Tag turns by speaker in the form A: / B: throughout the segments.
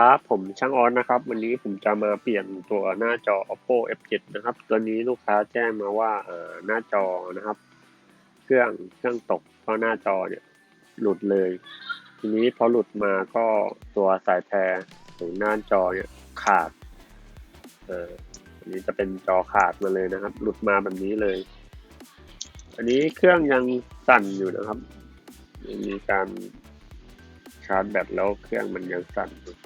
A: ครับ ผมช่างออนนะครับ วันนี้ผมจะมาเปลี่ยนตัวหน้าจอ oppo f7 นะครับ ตัวนี้ลูกค้าแจ้งมาว่าหน้าจอนะครับ เครื่องเครื่องตกเพราะหน้าจอเนี่ยหลุดเลย ทีนี้พอหลุดมาก็ตัวสายแพรของหน้าจอเนี่ยขาดเอ่ออันนี้จะเป็นจอขาดมาเลยนะครับ หลุดมาแบบนี้เลย อันนี้เครื่องยังสั่นอยู่นะครับยังมีการชาร์จแบตแล้วเครื่องมันยังสั่นอยู่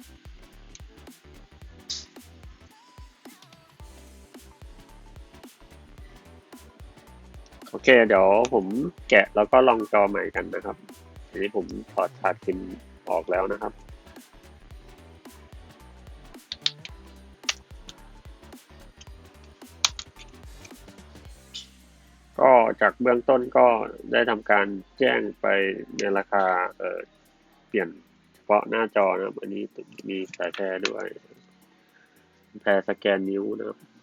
A: โอเค เดี๋ยวผมแกะแล้วก็ลองจอใหม่กันนะครับอันนี้ผมถอดชาร์จพิมพ์ออกแล้วนะครับก็จากเบื้องต้นก็ได้ทำการแจ้งไปในราคาเเปลี่ยนเฉพาะหน้าจอนะครับ อันนี้มีสายแพรด้วย แพรสแกนนิ้วนะครับ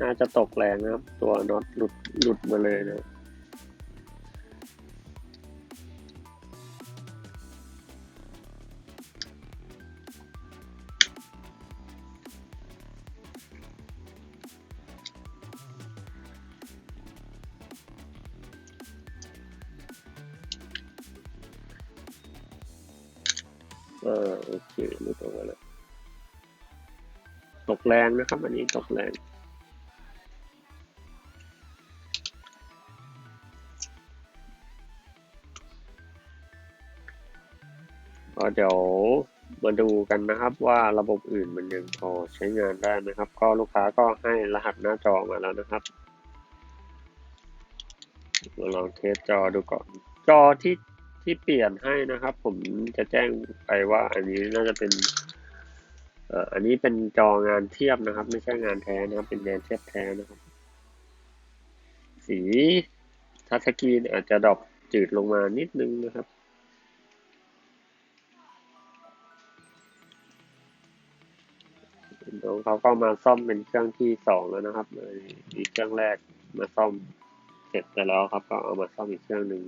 A: น่าจะตกแรงนะครับ ตัวน็อตหลุดหลุดมาเลยนะเออโอเคหลุดออกมาแล้วตกแรงนะครับ อันนี้ตกแรง เดี๋ยวมาดูกันนะครับว่าระบบอื่นมันยังพอใช้งานได้ไหมครับ ก็ลูกค้าก็ให้รหัสหน้าจอมาแล้วนะครับเราลองเทสจอดูก่อน จอที่ที่เปลี่ยนให้นะครับ ผมจะแจ้งไปว่าอันนี้น่าจะเป็นเอ่ออันนี้เป็นจองานเทียบนะครับ ไม่ใช่งานแท้นะครับ เป็นงานเทียบแท้นะครับ สีทัชสกรีนอาจจะดรอปจืดลงมานิดนึงนะครับ เขาก็มาซ่อมเป็นเครื่องที่สองแล้วนะครับเลยมีเครื่องแรกมาซ่อมเสร็จไปแล้วครับ ก็เอามาซ่อมอีกเครื่องหนึ่ง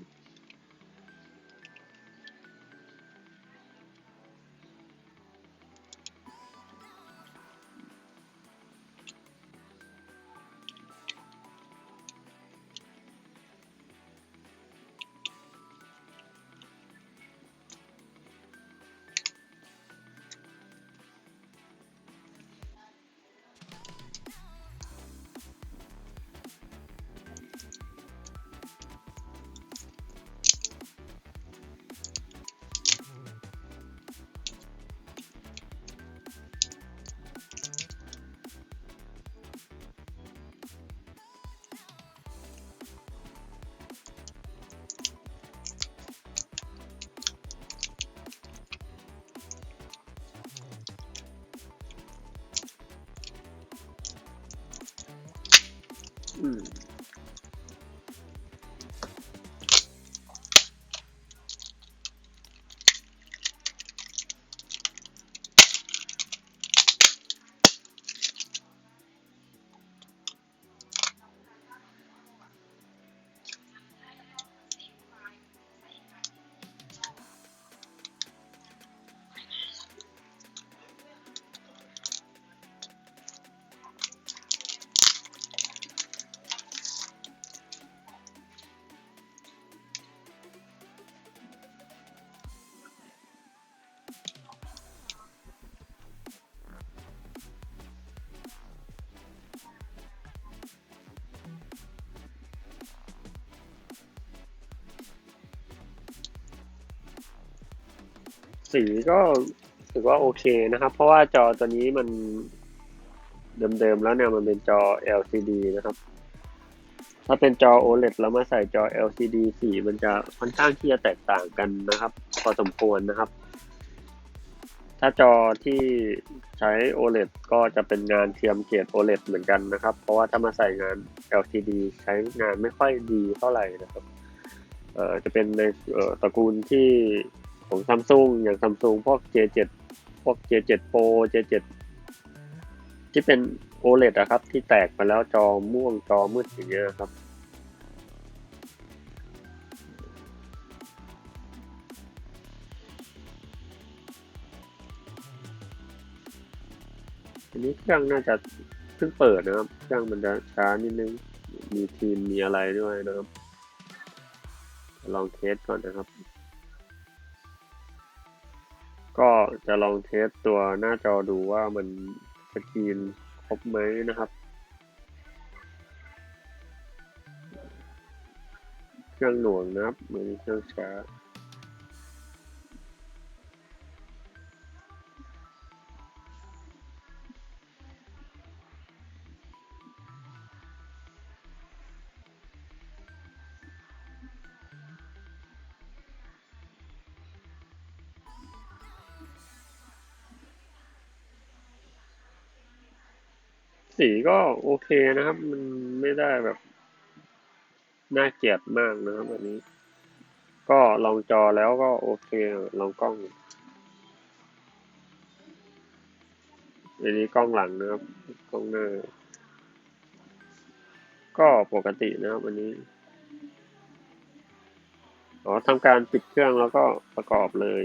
A: สีก็ถือว่าโอเคนะครับ เพราะว่าจอตัวนี้มันเดิมๆแล้วเนี่ยมันเป็นจอ LCD นะครับ ถ้าเป็นจอ OLED แล้วมาใส่จอ LCD สีมันจะค่อนข้างที่จะแตกต่างกันนะครับ พอสมควรนะครับ ถ้าจอที่ใช้ OLED ก็จะเป็นงานเทียมเกรด OLED เหมือนกันนะครับ เพราะว่าถ้ามาใส่งาน LCD ใช้งานไม่ค่อยดีเท่าไหร่นะครับจะเป็นในตระกูลที่ ของซัมซุงอย่างซัมซุงพวก J7 พวก J7 Pro J7 ที่เป็น OLED อะครับ ที่แตกมาแล้วจอม่วงจอมืดอย่างเงี้ยครับอันนี้เครื่องน่าจะเพิ่งเปิดนะครับ เครื่องมันจะช้านิดนึง มีทีมมีอะไรด้วยนะครับ ลองเทสก่อนนะครับ ก็จะลองเทสตัวหน้าจอดูว่ามันสกรีนครบไหมนะครับเครื่องหน่วงนะครับเหมือนเครื่องช้า สีก็โอเคนะครับ มันไม่ได้แบบน่าเกลียดมากนะครับอันนี้ ก็ลองจอแล้วก็โอเคลองกล้องอันนี้กล้องหลังนะครับ กล้องหน้า ก็ปกตินะครับอันนี้อ๋อทำการปิดเครื่องแล้วก็ประกอบเลย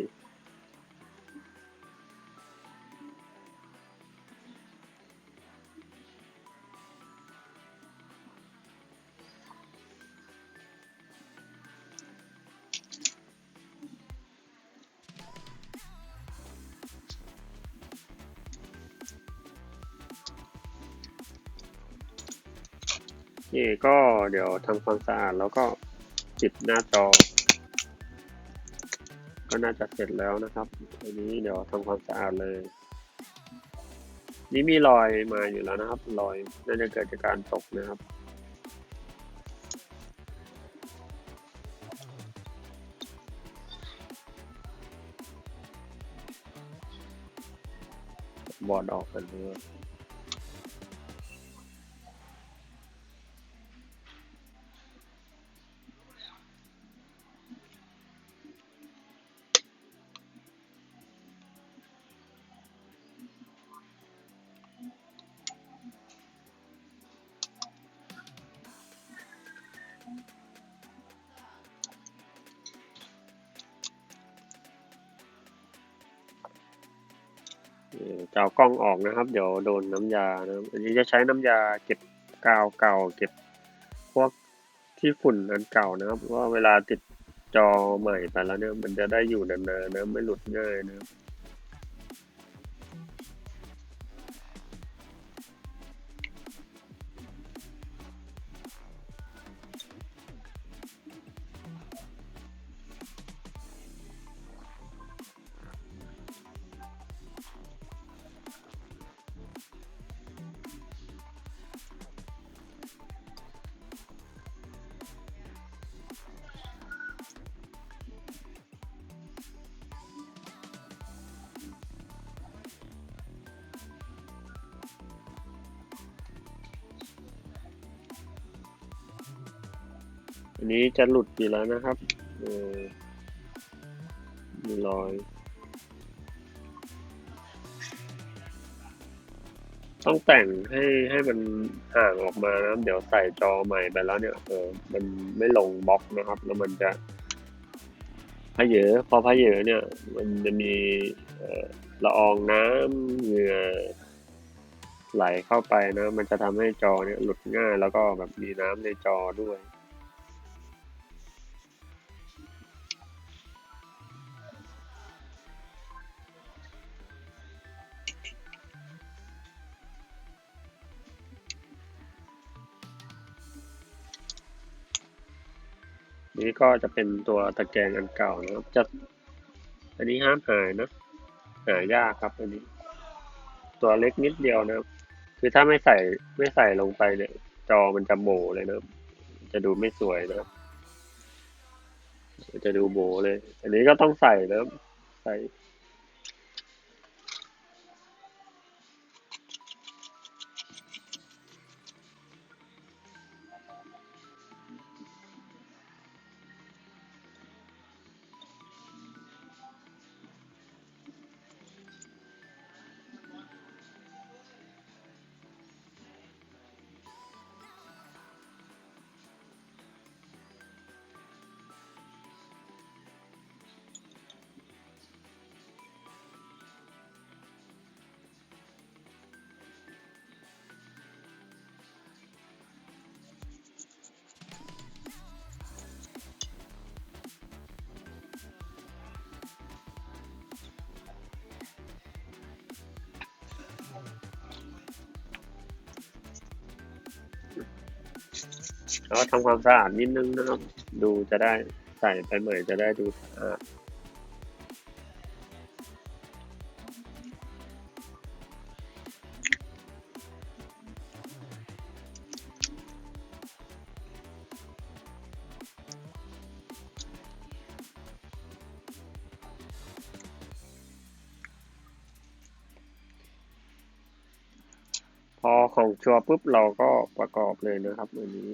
A: ก็เดี๋ยวทำความสะอาดแล้วก็ปิดหน้าจอ ก็น่าจะเสร็จแล้วนะครับอันนี้เดี๋ยวทำความสะอาดเลย นี่มีรอยมาอยู่แล้วนะครับ รอยน่าจะเกิดจากการตกนะครับบอร์ดออกกันเลย จะเอากล้องออกนะครับ เดี๋ยวโดนน้ำยานะครับอันนี้จะใช้น้ำยาเก็บกาวเก่า เก็บพวกที่ฝุ่นอันเก่านะครับว่าเวลาติดจอใหม่ไปแล้วเนี่ยมันจะได้อยู่นานๆนะไม่หลุดง่ายนะครับ อันนี้จะหลุดอยู่แล้วนะครับออมีรอย ต้องแต่งให้ให้มันห่างออกมานะเดี๋ยวใส่จอใหม่ไปแล้วเนี่ยเออมันไม่ลงบล็อกนะครับ แล้วมันจะพะเหยอพอพะเหยอเนี่ย มันจะมีละอองน้ำเหงื่อไหลเข้าไปนะ มันจะทำให้จอเนี่ยหลุดง่ายแล้วก็แบบมีน้ำในจอด้วย นี้ก็จะเป็นตัวตะแกรงอันเก่านะครับจะอันนี้ห้ามหายนะหายากครับอันนี้ ตัวเล็กนิดเดียวนะครับ คือถ้าไม่ใส่ไม่ใส่ลงไปเนี่ย จอมันจะโบเลยนะครับ จะดูไม่สวยนะครับ จะดูโบเลย อันนี้ก็ต้องใส่นะครับใส่ แล้วก็ทำความสะอาดนิดนึงนะครับ ดูจะได้ใส่ไปใหม่จะได้ดูสะอาดพอของชัวร์ปุ๊บเราก็ประกอบเลยนะครับอันนี้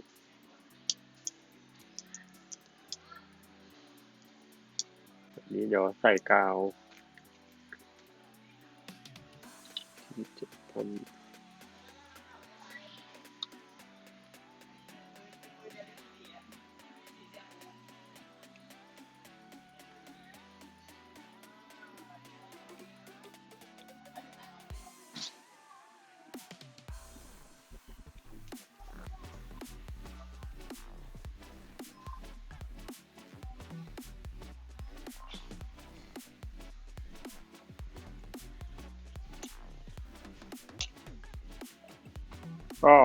A: อันนี้เดี๋ยวใส่กาวจะทำ ก็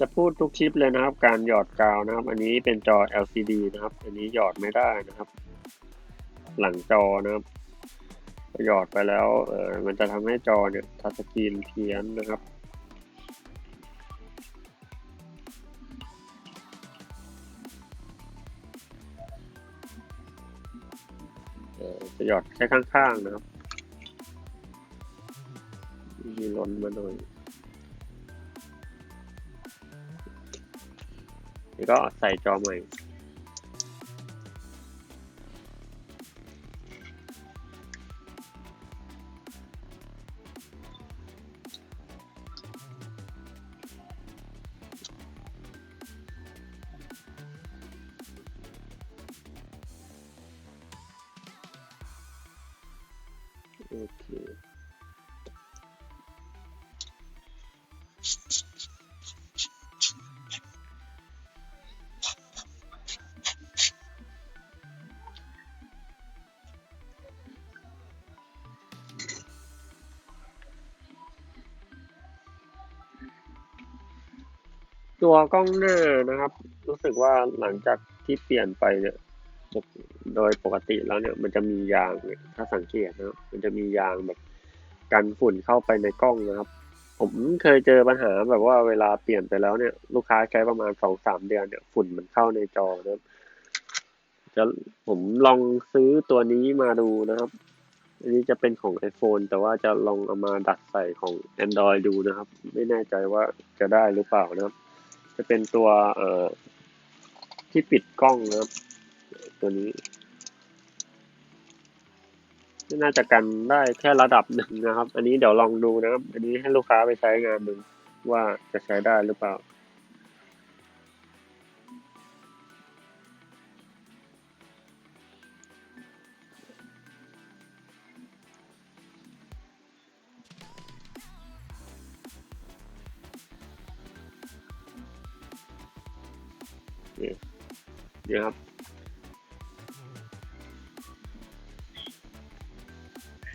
A: จะพูดทุกคลิปเลยนะครับ การหยอดกาวนะครับ อันนี้เป็นจอ LCD นะครับ อันนี้หยอดไม่ได้นะครับ หลังจอนะครับหยอดไปแล้วเออมันจะทำให้จอเนี่ยทัชสกรีนเพี้ยนนะครับเออจะหยอดแค่ข้างๆนะครับมีล้นมาหน่อย แล้วก็ใส่จอใหม่โอเค ตัวกล้องหน้านะครับ รู้สึกว่าหลังจากที่เปลี่ยนไปเนี่ยโดยปกติแล้วเนี่ยมันจะมียางเนี่ยถ้าสังเกตนะครับมันจะมียางแบบกันฝุ่นเข้าไปในกล้องนะครับ ผมเคยเจอปัญหาแบบว่าเวลาเปลี่ยนไปแล้วเนี่ยลูกค้าใช้ประมาณสองสามเดือนเนี่ยฝุ่นมันเข้าในจอนะครับจะผมลองซื้อตัวนี้มาดูนะครับ อันนี้จะเป็นของ iPhone แต่ว่าจะลองเอามาดัดใส่ของ Android ดูนะครับ ไม่แน่ใจว่าจะได้หรือเปล่านะครับ จะเป็นตัวเอ่อที่ปิดกล้องนะครับ ตัวนี้น่าจะกันได้แค่ระดับหนึ่งนะครับ อันนี้เดี๋ยวลองดูนะครับ อันนี้ให้ลูกค้าไปใช้งานดูว่าจะใช้ได้หรือเปล่า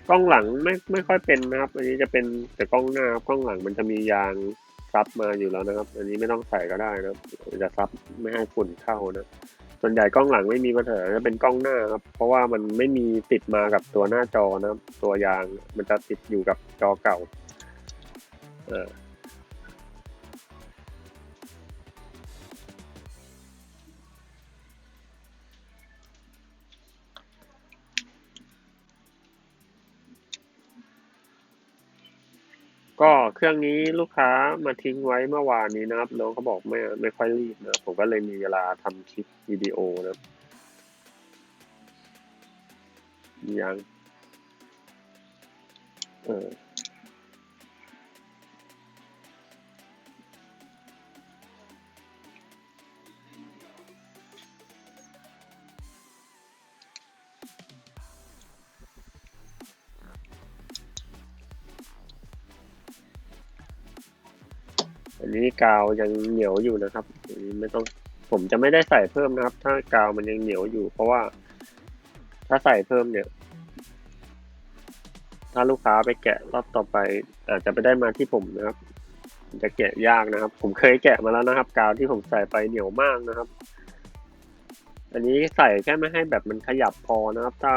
A: กล้องหลังไม่ไม่ค่อยเป็นนะครับ อันนี้จะเป็นแต่กล้องหน้าครับกล้องหลังมันจะมียางซับมาอยู่แล้วนะครับ อันนี้ไม่ต้องใส่ก็ได้นะครับจะซับไม่ให้ฝุ่นเข้านะ ส่วนใหญ่กล้องหลังไม่มีปัญหาจะเป็นกล้องหน้าครับ เพราะว่ามันไม่มีติดมากับตัวหน้าจอนะครับ ตัวยางมันจะติดอยู่กับจอเก่า เออ ก็เครื่องนี้ลูกค้ามาทิ้งไว้เมื่อวานนี้นะครับน้องเขาบอกไม่ไม่ค่อยรีบนะผมก็เลยมีเวลาทำคลิปวิดีโอนะครับยังเออ นี้กาวยังเหนียวอยู่นะครับไม่ต้องผมจะไม่ได้ใส่เพิ่มนะครับ ถ้ากาวมันยังเหนียวอยู่ เพราะว่า ถ้าใส่เพิ่มเนี่ย ถ้าลูกค้าไปแกะรอบต่อไป อาจจะไปได้มาที่ผมนะครับ จะแกะยากนะครับ ผมเคยแกะมาแล้วนะครับ กาวที่ผมใส่ไปเหนียวมากนะครับ อันนี้ใส่แค่ไม่ให้แบบมันขยับพอนะครับ ถ้า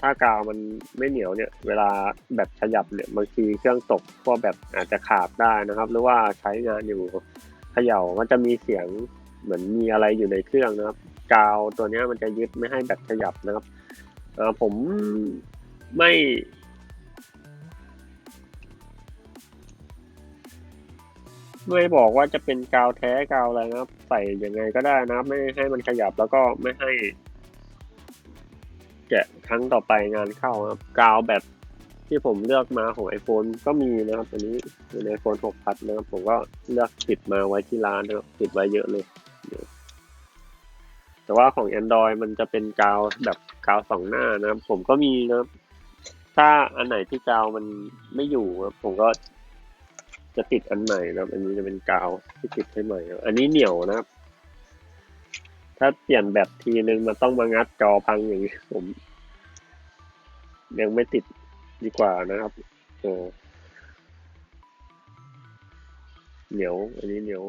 A: ถ้ากาวมันไม่เหนียวเนี่ย เวลาแบบขยับเนี่ยบางทีเครื่องตกพวกแบบอาจจะขาดได้นะครับ หรือว่าใช้งานอยู่เขย่ามันจะมีเสียงเหมือนมีอะไรอยู่ในเครื่องนะครับ กาวตัวนี้มันจะยึดไม่ให้แบบขยับนะครับผมไม่ ไม่บอกว่าจะเป็นกาวแท้กาวอะไรนะครับ ใส่ยังไงก็ได้นะครับ ไม่ให้มันขยับแล้วก็ไม่ให้ แกะครั้งต่อไปงานเข้าครับ กาวแบบที่ผมเลือกมาของ iPhone ก็มีนะครับ อันนี้อยู่ใน iPhone 6พัดนะครับ ผมก็เลือกติดมาไว้ที่ร้านนะครับติดไว้เยอะเลย แต่ว่าของ Android มันจะเป็นกาวแบบกาวสองหน้านะครับ ผมก็มีนะครับ ถ้าอันไหนที่กาวมันไม่อยู่ผมก็ จะติดอันใหม่นะครับ อันนี้จะเป็นกาวที่ติดให้ใหม่ครับอันนี้เหนียวนะครับ ถ้าเปลี่ยนแบบทีนึงมันต้องมางัดจอพังอย่างนี้ผม ยังไม่ติดดีกว่านะครับเออเหนียว อันนี้เหนียว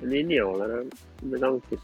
A: อันนี้เหนียวแล้วนะไม่ต้องติด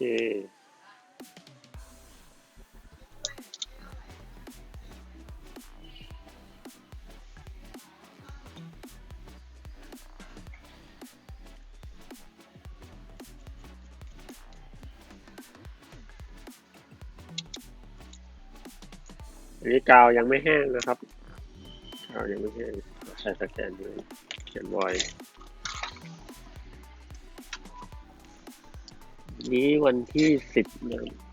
A: คอันนี้กาวยังไม่แห้งนะครับ กาวยังไม่แห้งใส่สแกนเลยเขียนไว้ นี้วันที่สิบนะ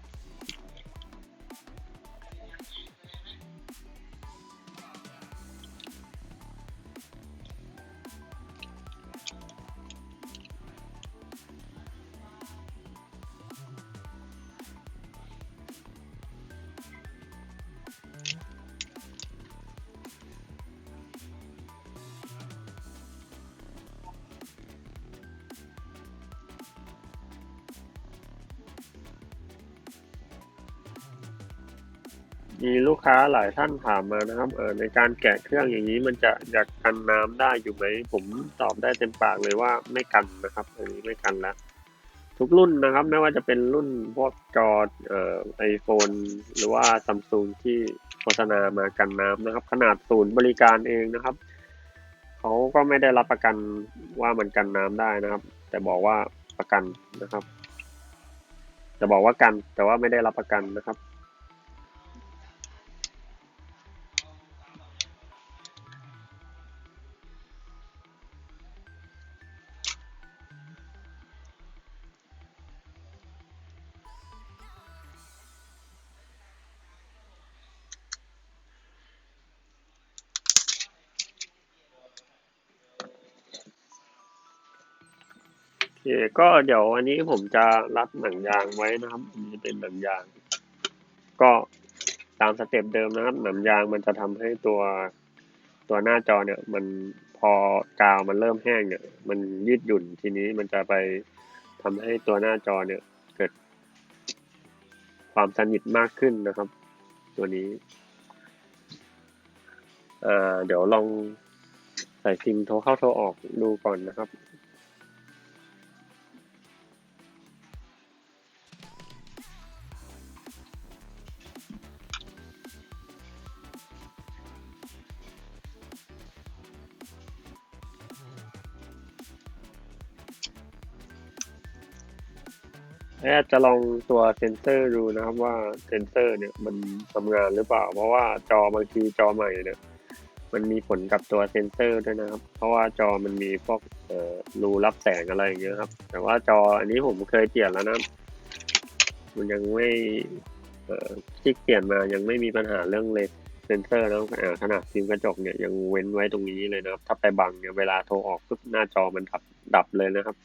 A: มีลูกค้าหลายท่านถามมานะครับเออในการแกะเครื่องอย่างนี้มันจะจะกันน้ำได้อยู่ไหมผมตอบได้เต็มปากเลยว่าไม่กันนะครับอันนี้ไม่กันแล้วทุกรุ่นนะครับไม่ว่าจะเป็นรุ่นพวกจอเอ่อไอโฟนหรือว่าซัมซุงที่โฆษณามากันน้ำนะครับ ขนาดศูนย์บริการเองนะครับเขาก็ไม่ได้รับประกันว่ามันกันน้ำได้นะครับ แต่บอกว่าประกันนะครับ จะบอกว่ากันแต่ว่าไม่ได้รับประกันนะครับ คก็เดี๋ยวอันนี้ผมจะรัดหนังยางไว้นะครับอันนี้เป็นหนังยาง ก็ตามสเต็ปเดิมนะครับหนังยางมันจะทำให้ตัวตัวหน้าจอเนี่ย มันพอกาวมันเริ่มแห้งเนี่ย มันยืดหยุ่นทีนี้มันจะไปทำให้ตัวหน้าจอเนี่ย เกิด ความสนิทมากขึ้นนะครับ ตัวนี้อ่าเดี๋ยวลองใส่ซิมโทรเข้าโทรออกดูก่อนนะครับ อาจจะลองตัวเซนเซอร์ดูนะครับว่าเซนเซอร์เนี่ยมันทำงานหรือเปล่า เพราะว่าจอบางทีจอใหม่เนี่ยมันมีผลกับตัวเซนเซอร์ด้วยนะครับ เพราะว่าจอมันมีพวกรูรับแสงอะไรอย่างเงี้ยครับ แต่ว่าจออันนี้ผมเคยเปลี่ยนแล้วนะ มันยังไม่ที่เปลี่ยนมายังไม่มีปัญหาเรื่องเลนเซนเซอร์นะอ่าขนาดฟิล์มกระจกเนี่ยยังเว้นไว้ตรงนี้เลยนะครับ ถ้าไปบังเนี่ยเวลาโทรออกปุ๊บหน้าจอมันดับดับเลยนะครับ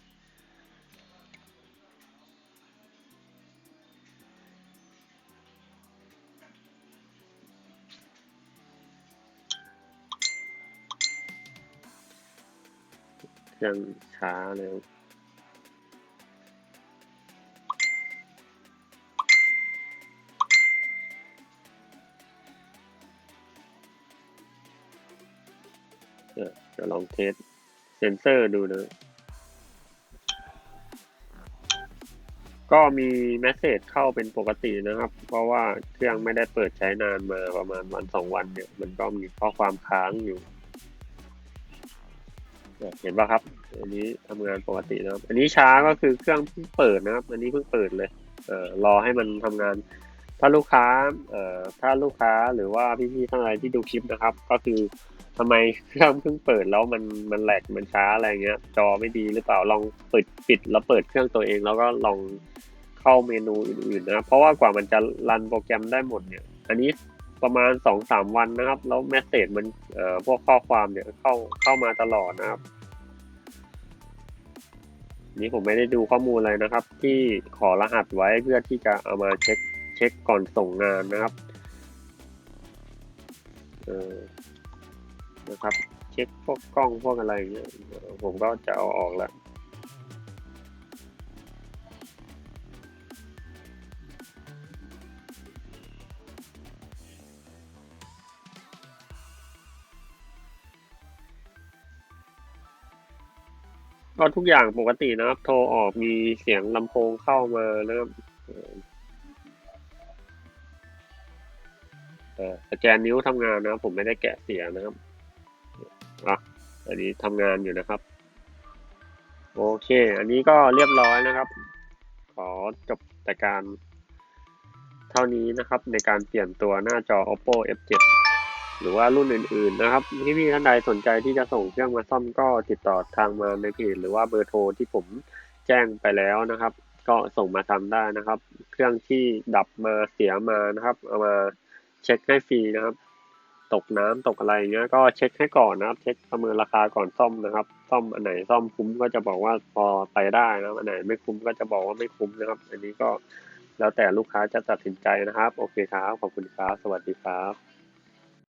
A: เครื่องช้าเลยเดี๋ยวจะลองเทสเซนเซอร์ดูนะก็มีแมสเซจเข้าเป็นปกตินะครับ เพราะว่าเครื่องไม่ได้เปิดใช้นานมาประมาณวันสองวันเนี่ย มันก็มีข้อความค้างอยู่ เห็นป่ะครับ อันนี้ทำงานปกตินะครับ อันนี้ช้าก็คือเครื่องเพิ่งเปิดนะครับ อันนี้เพิ่งเปิดเลย เอ่อรอให้มันทำงาน ถ้าลูกค้า เอ่อถ้าลูกค้าหรือว่าพี่ๆทั้งหลายที่ดูคลิปนะครับ ก็คือทำไมเครื่องเพิ่งเปิดแล้วมันมันแหลกมันช้าอะไรเงี้ย จอไม่ดีหรือเปล่าลองปิดปิดแล้วเปิดเครื่องตัวเองแล้วก็ลองเข้าเมนูอื่นๆนะครับเพราะว่ากว่ามันจะรันโปรแกรมได้หมดเนี่ย อันนี้ ประมาณสองสามวันนะครับ แล้วแมสเซจมันเอ่อพวกข้อความเนี่ยเข้าเข้ามาตลอดนะครับ นี่ผมไม่ได้ดูข้อมูลอะไรนะครับ ที่ขอรหัสไว้เพื่อที่จะเอามาเช็คเช็คก่อนส่งงานนะครับเออนะครับ เช็คพวกกล้องพวกอะไรเงี้ยผมก็จะเอาออกแล้ว ก็ทุกอย่างปกตินะครับ โทรออกมีเสียงลำโพงเข้ามานะครับออเอ่อสแกนนิ้วทำงานนะครับ ผมไม่ได้แกะเสียงนะครับอะอันนี้ทำงานอยู่นะครับ โอเค อันนี้ก็เรียบร้อยนะครับ ขอจบแต่การเท่านี้นะครับ ในการเปลี่ยนตัวหน้าจอ oppo f7 หรือว่ารุ่นอื่นๆนะครับที่พี่ท่านใดสนใจที่จะส่งเครื่องมาซ่อมก็ติดต่อทางมาในเพจหรือว่าเบอร์โทรที่ผมแจ้งไปแล้วนะครับ ก็ส่งมาทำได้นะครับ เครื่องที่ดับมาเสียมานะครับ เอามาเช็คให้ฟรีนะครับ ตกน้ำตกอะไรเงี้ยก็เช็คให้ก่อนนะครับ เช็คประเมินราคาก่อนซ่อมนะครับ ซ่อมอันไหนซ่อมคุ้มก็จะบอกว่าพอไปได้นะครับอันไหนไม่คุ้มก็จะบอกว่าไม่คุ้มนะครับ อันนี้ก็แล้วแต่ลูกค้าจะตัดสินใจนะครับ โอเคครับ ขอบคุณครับ สวัสดีครับ